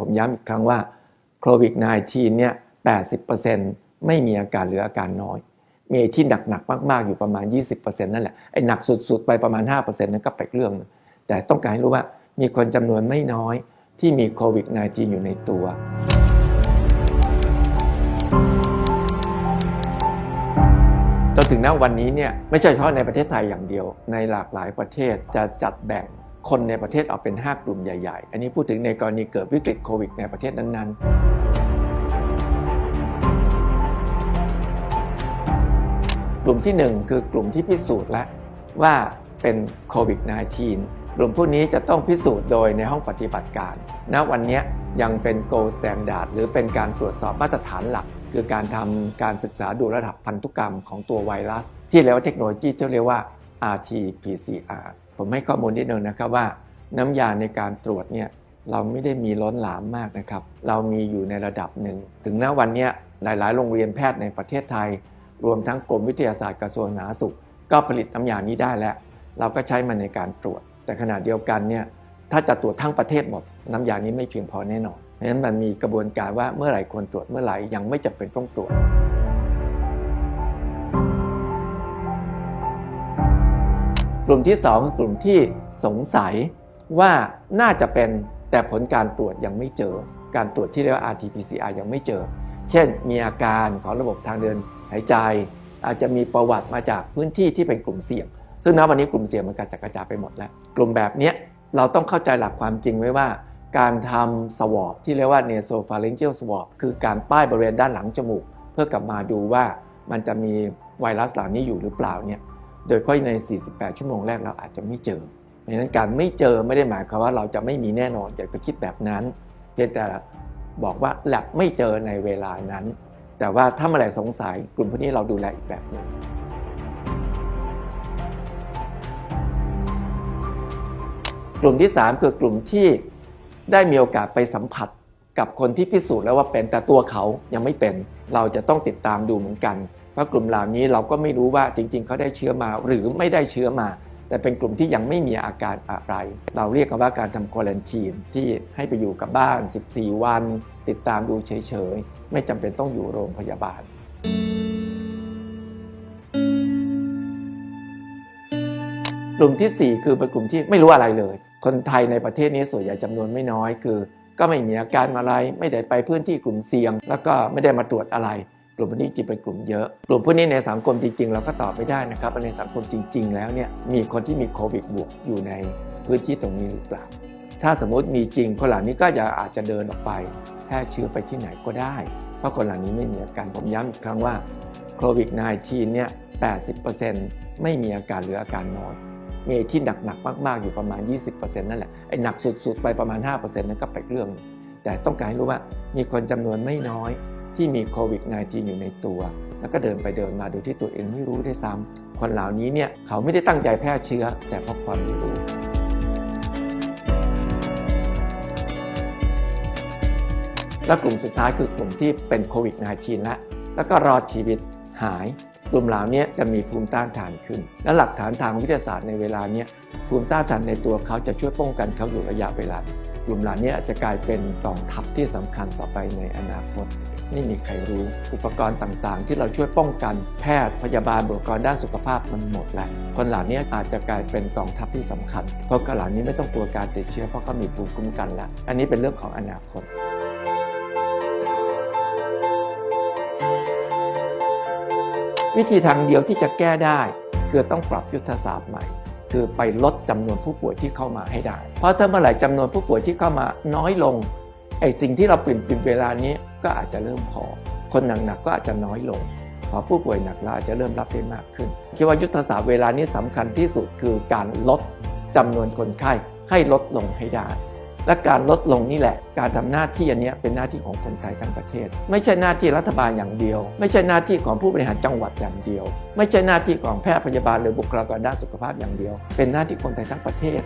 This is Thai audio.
ผมย้ำอีกครั้งว่าโควิด -19 เนี่ย 80%ไม่มีอาการหรืออาการน้อย มีไอที่หนักๆมาก ๆ อยู่ประมาณ 20%นั่นแหละ ไอ้หนักสุด ๆ ไปประมาณ 5%นั่นก็ไปนเรื่องหนึงแต่ต้องการให้รู้ว่ามีคนจำนวนไม่น้อยที่มีโควิด -19 อยู่ในตัว จนถึงณวันนี้เนี่ยไม่ใช่เฉพาะในประเทศไทยอย่างเดียว ในหลากหลายประเทศจะจัดแบ่ง คนในประเทศออกเป็น 5 กลุ่มใหญ่ ๆ อันนี้พูดถึงในกรณีเกิดวิกฤตโควิดในประเทศนั้นๆ กลุ่มที่ 1 คือกลุ่มที่พิสูจน์แล้วว่าเป็นโควิด -19 กลุ่มพวกนี้จะต้องพิสูจน์โดยในห้องปฏิบัติการณวันนี้ยังเป็น gold standard หรือเป็นการตรวจสอบมาตรฐานหลัก คือการทำการศึกษาดูระดับพันธุกรรมของตัวไวรัส ที่เรียกว่าเทคโนโลยีที่เรียกว่า RT-PCR ผมให้ข้อมูลนิดนึงนะครับว่าน้ำยาในการตรวจเนี่ยเราไม่ได้มีล้นหลามมากนะครับ เรามีอยู่ในระดับหนึ่ง ถึงณวันนี้หลาย ๆ โรงเรียนแพทย์ในประเทศไทย รวมทั้งกรมวิทยาศาสตร์กระทรวงสาธารณสุข ก็ผลิตน้ำยานี้ได้แล้ว เราก็ใช้มันในการตรวจ แต่ขณะเดียวกันเนี่ยถ้าจะตรวจทั้งประเทศหมด น้ำยานี้ไม่เพียงพอแน่นอนเพราะฉะนั้นมันมีกระบวนการว่าเมื่อไหร่ควรตรวจเมื่อไหร่ยังไม่จำเป็นต้องตรวจ กลุ่มที่ 2 คือกลุ่มที่สงสัยว่าน่าจะเป็นแต่ผลการตรวจยังไม่เจอ การตรวจที่เรียกว่า RT-PCR ยังไม่เจอ เช่น มีอาการของระบบทางเดินหายใจ อาจจะมีประวัติมาจากพื้นที่ที่เป็นกลุ่มเสี่ยง ซึ่งณวันนี้กลุ่มเสี่ยงมันกระจัดกระจายไปหมดแล้ว กลุ่มแบบนี้เราต้องเข้าใจหลักความจริงไว้ว่า การทำสวอปที่เรียกว่า nasopharyngeal swab คือการป้ายบริเวณด้านหลังจมูก เพื่อกลับมาดูว่ามันจะมีไวรัสเหล่านี้อยู่หรือเปล่าเนี่ย โดยเฉพาะใน 48 ชั่วโมงแรกเราอาจจะไม่เจอเพราะฉะนั้นการไม่เจอไม่ได้หมายความว่าเราจะไม่มีแน่นอนอย่าไปคิดแบบนั้นเพียงแต่บอกว่าแลบไม่เจอในเวลานั้น แต่ว่าถ้าเมื่อไหร่สงสัยกลุ่มพวกนี้เราดูแลอีกแบบหนึ่งกลุ่มที่ 3 คือกลุ่มที่ได้มีโอกาสไปสัมผัสกับคนที่พิสูจน์แล้วว่าเป็นแต่ตัวเขายังไม่เป็น เราจะต้องติดตามดูเหมือนกัน เพราะกลุ่มเหล่านี้เราก็ไม่รู้ว่าจริง ๆเขาได้เชื้อมาหรือไม่ได้เชื้อมา แต่เป็นกลุ่มที่ยังไม่มีอาการอะไร เราเรียกกันว่าการทำควอลันทีนที่ให้ไปอยู่กับบ้าน 14 วัน ติดตามดูเฉยๆ ไม่จำเป็นต้องอยู่โรงพยาบาล กลุ่มทีสี่4 คือเป็นกลุ่มที่ไม่รู้อะไรเลย คนไทยในประเทศนี้ส่วนใหญ่จำนวนไม่น้อยคือ ก็ไม่มีอาการอะไร ไม่ได้ไปพื้นที่กลุ่มเสี่ยง แล้วก็ไม่ได้มาตรวจอะไร กลุ่มพวกนี้จริงเป็นกลุ่มเยอะ กลุ่มพวกนี้ในสังคมจริง ๆ เราก็ตอบไม่ได้นะครับว่าในสังคมจริง ๆ แล้วเนี่ยมีคนที่มีโควิดบวกอยู่ในพื้นที่ตรงนี้หรือเปล่า ถ้าสมมติมีจริงคนเหล่านี้ก็จะอาจจะเดินออกไปแพร่เชื้อไปที่ไหนก็ได้ เพราะคนเหล่านี้ไม่มีอาการผมย้ำอีกครั้งว่าโควิด -19 เนี่ย 80%ไม่มีอาการหรืออาการน้อยมีไอที่หนักๆมาก ๆ อยู่ประมาณ 20%นั่นแหละ ไอ้หนักสุด ๆ ไปประมาณ 5%นั่นก็ไปนอีกเรื่อง แต่ต้องการให้รู้ว่ามีคนจำนวนไม่น้อย ที่มีโควิด -19 อยู่ในตัว แล้วก็เดินไปเดินมาโดยที่ตัวเองไม่รู้ด้วยซ้ำคนเหล่านี้เนี่ยเขาไม่ได้ตั้งใจแพร่เชื้อ แต่เพราะความไม่รู้และกลุ่มสุดท้ายคือกลุ่มที่เป็นโควิด -19 แล้วแล้วก็รอดชีวิตหาย กลุ่มเหล่านี้จะมีภูมิต้านทานขึ้น และหลักฐานทางวิทยาศาสตร์ในเวลาเนี้ยภูมิต้านทานในตัวเขาจะช่วยป้องกันเขาอยู่ระยะเวลา กลุ่มเหล่านี้จะกลายเป็นกองทัพที่สำคัญต่อไปในอนาคต ไม่มีใครรู้ อุปกรณ์ต่างๆ ที่เราช่วยป้องกันแพทย์พยาบาลบุคลากรด้านสุขภาพมันหมดแล้ว คนเหล่านี้อาจจะกลายเป็นกองทัพที่สำคัญ เพราะคนเหล่านี้ไม่ต้องกลัวการติดเชื้อเพราะเขามีภูมิคุ้มกันแล้ว อันนี้เป็นเรื่องของอนาคตวิธีทางเดียวที่จะแก้ได้คือต้องปรับยุทธศาสตร์ใหม่ คือไปลดจำนวนผู้ป่วยที่เข้ามาให้ได้ เพราะถ้าเมื่อไหร่จำนวนผู้ป่วยที่เข้ามาน้อยลงไอ้สิ่งที่เราเปลี่ยนเปลี่ยนเวลานี้ก็อาจจะเริ่มพอ คนหนักๆก็อาจจะน้อยลง พอผู้ป่วยหนักเราอาจจะเริ่มรับได้มากขึ้น คิดว่ายุทธศาสตร์เวลานี้สำคัญที่สุดคือการลดจำนวนคนไข้ให้ลดลงให้ได้ และการลดลงนี่แหละ การทำหน้าที่อันนี้เป็นหน้าที่ของคนไทยทั้งประเทศ ไม่ใช่หน้าที่รัฐบาลอย่างเดียว ไม่ใช่หน้าที่ของผู้บริหารจังหวัดอย่างเดียว ไม่ใช่หน้าที่ของแพทย์พยาบาลหรือบุคลากรด้านสุขภาพอย่างเดียว เป็นหน้าที่คนไทยทั้งประเทศ